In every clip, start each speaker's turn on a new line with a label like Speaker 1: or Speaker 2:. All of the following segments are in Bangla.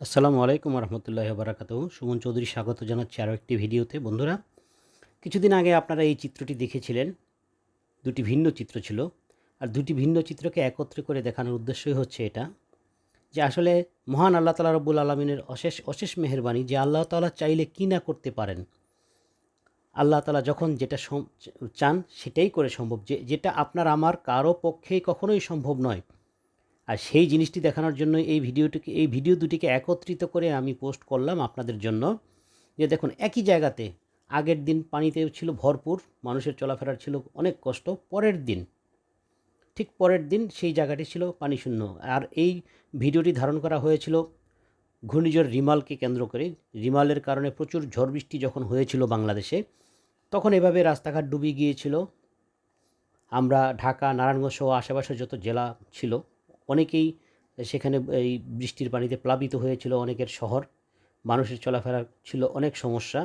Speaker 1: আসসালামু আলাইকুম রহমতুল্লাহ বারাকাতু সুমন চৌধুরী স্বাগত জানাচ্ছি আরও একটি ভিডিওতে। বন্ধুরা, কিছুদিন আগে আপনারা এই চিত্রটি দেখেছিলেন। দুটি ভিন্ন চিত্র ছিল। আর দুটি ভিন্ন চিত্রকে একত্রে করে দেখানোর উদ্দেশ্যই হচ্ছে এটা যে আসলে মহান আল্লাহ তালা রব্বুল আলমিনের অশেষ অশেষ মেহরবানি যে আল্লাহ তালা চাইলে কী না করতে পারেন। আল্লাহ তালা যখন যেটা চান সেটাই করে সম্ভব। যে, যেটা আপনার, আমার, কারও পক্ষেই কখনোই সম্ভব নয়। আর সেই জিনিসটি দেখানোর জন্য এই ভিডিওটিকে, এই ভিডিও দুটিকে একত্রিত করে আমি পোস্ট করলাম আপনাদের জন্য। যে দেখুন, একই জায়গাতে আগের দিন পানিতে ছিল ভরপুর, মানুষের চলাফেরার ছিল অনেক কষ্ট, পরের দিন, ঠিক পরের দিন সেই জায়গাটি ছিল পানিশূন্য। আর এই ভিডিওটি ধারণ করা হয়েছিল ঘূর্ণিঝড় রিমালকে কেন্দ্র করে। রিমালের কারণে প্রচুর ঝড় বৃষ্টি যখন হয়েছিল বাংলাদেশে, তখন এভাবে রাস্তাঘাট ডুবে গিয়েছিল। আমরা ঢাকা, নারায়ণগঞ্জ সহ আশেপাশে যত জেলা ছিল অনেকেই সেখানে এই বৃষ্টির পানিতে প্লাবিত হয়েছিল, অনেকের শহর। মানুষের চলাফেরা ছিল অনেক সমস্যা।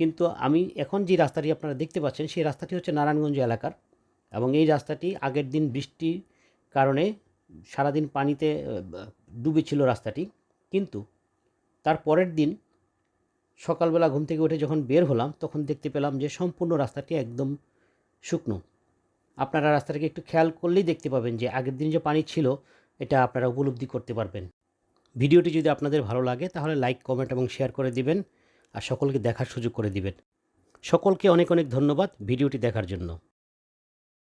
Speaker 1: কিন্তু আমি এখন যে রাস্তাটি আপনারা দেখতে পাচ্ছেন, সেই রাস্তাটি হচ্ছে নারায়ণগঞ্জ এলাকার এবং এই রাস্তাটি আগের দিন বৃষ্টির কারণে সারাদিন পানিতে ডুবেছিল রাস্তাটি। কিন্তু তার পরের দিন সকালবেলা ঘুম থেকে উঠে যখন বের হলাম, তখন দেখতে পেলাম যে সম্পূর্ণ রাস্তাটি একদম শুকনো। আপনারা রাস্তাটাকে একটু খেয়াল করলেই দেখতে পাবেন যে আগের দিন যে পানি ছিল, এটা আপনারা উপলব্ধি করতে পারবেন। ভিডিওটি যদি আপনাদের ভালো লাগে, তাহলে লাইক, কমেন্ট এবং শেয়ার করে দিবেন আর সকলকে দেখার সুযোগ করে দিবেন। সকলকে অনেক অনেক ধন্যবাদ ভিডিওটি দেখার জন্য।